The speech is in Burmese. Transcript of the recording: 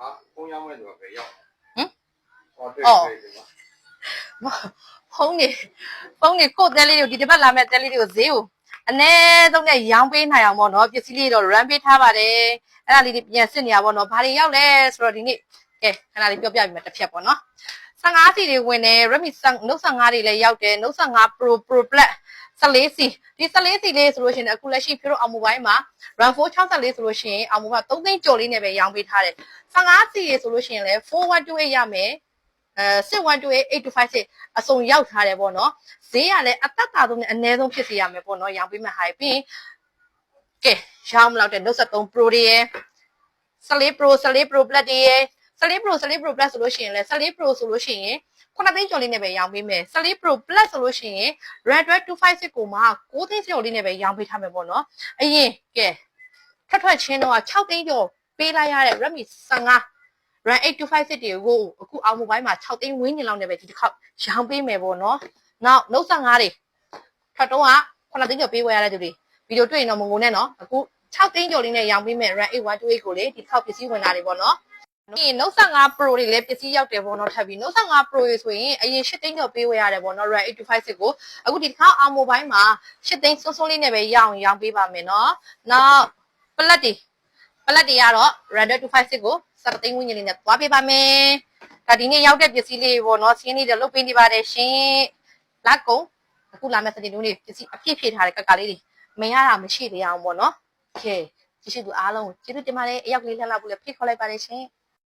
ဟာဖုန်းရောက်မဲ့သူကပဲရောက်ဟမ်ဟောတွေ့အော်တွေ့ဒီမှာဖုန်းနေဖုန်းနေကိုယ့်တဲလေးတွေကိုဒီတစ်ပတ်လာမဲ့တဲလေးတွေကိုဈေးကိုအနည်းဆုံးနဲ့ရောင်းပေးနိုင်အောင်ပေါ့နော်ပစ္စည်းလေးတော့ run ပေးထားပါတယ်အဲ့ဒါလေးတွေပြန်စစ်နေရပါတော့ဘာတွေရောက်လဲဆိုတော့ဒီနေ့ကဲခဏလေးပြောပြပြီးမှတစ်ဖြတ်ပေါ့နော်15စီတွေဝင်တယ် Redmi Note 15တွေလည်းရောက်တယ် Note 15 Pro Pro Plus 14စီဒီ 14စီလေးဆိုလို့ရှိရင်အခုလက်ရှိဖြိုးတို့အောင်မိုဘိုင်းမှာ RAM 464ဆိုလို့ရှိရင်အောင်မိုဘိုင်း3သိန်းကျော်လေးနဲ့ပဲရောင်းပေးထားတယ် 15စီရေဆိုလို့ရှိရင်လည်း4128ရမယ်အဲ6128 8256အစုံရောက်ထားတယ်ပေါ့နော်ဈေးကလည်းအသက်တာဆုံးနဲ့အနည်းဆုံးဖြစ်စေရမယ်ပေါ့နော်ရောင်းပေးမှဟာပြီးရင်ကဲရောင်းမလောက်တဲ့ Note 73 Pro တွေရယ်14 Pro 14 Pro Plus တွေရယ်14 Pro 14 Pro Plus ဆိုလို့ရှိရင်လည်း14 Pro ဆိုလို့ရှိရင် ခုနှစ်သိန်းကျော်လေးနဲ့ပဲရောင်းပေးမယ်14 Pro Plus ဆိုလို့ရှိရင် Redmi 256ကိုမှ6သိန်းကျော်လေးနဲ့ပဲရောင်းပေးထားမယ်ပေါ့နော်အရင်ကဲထွက်ထွက်ချင်းတော့6သိန်းကျော်ပေးလိုက်ရတဲ့ Redmi 15 Ran 8256တွေကိုအခုအောင်မိုဘိုင်းမှာ6သိန်းဝန်းကျင်လောက်နဲ့ပဲဒီတစ်ခေါက်ရောင်းပေးမယ်ပေါ့နော်နောက် Note 15တွေထွက်တော့က9သိန်းကျော်ပေးဝယ်ရတဲ့သူတွေဗီဒီယိုတွေ့ရင်တော့မငုံနဲ့နော်အခု6သိန်းကျော်လေးနဲ့ရောင်းပေးမယ် Ran 8128ကိုလေဒီတစ်ခေါက်ပစ္စည်းဝင်တာတွေပေါ့နော် ဒီ Note 15 Pro တွေလည်းပစ္စည်းရောက်တယ်ပေါ့နော်ထပ်ပြီး Note 15 Pro ရေဆိုရင်အရင်8သိန်းကျော်ပေးဝယ်ရတယ်ပေါ့နော် Ran 8256ကိုအခုဒီတစ်ခါအောင်မိုဘိုင်းမှာ8သိန်းစွန်းစွန်းလေးနဲ့ပဲရောင်းရောင်းပေးပါမယ်နော်နောက်ပလက်တွေပလက်တွေကတော့ Ran 256ကို7သိန်းဝန်းကျင်လေးနဲ့သွားပေးပါမယ်ဒါဒီနေ့ရောက်တဲ့ပစ္စည်းလေးတွေပေါ့နော်စီးနေတယ်လုတ်ပေးနေပါတယ်ရှင်လက်ကုံအခုလာမယ့်စနေနေ့နေ့ပစ္စည်းအပြည့်ဖြည့်ထားတဲ့ကကလေးတွေမရတာမရှိသေးအောင်ပေါ့နော်ကဲကြည့်ရှိသူအားလုံးကိုကျေးဇူးတင်ပါတယ်အယောက်ကလေးလှလှဖို့လည်းဖိတ်ခေါ်လိုက်ပါတယ်ရှင်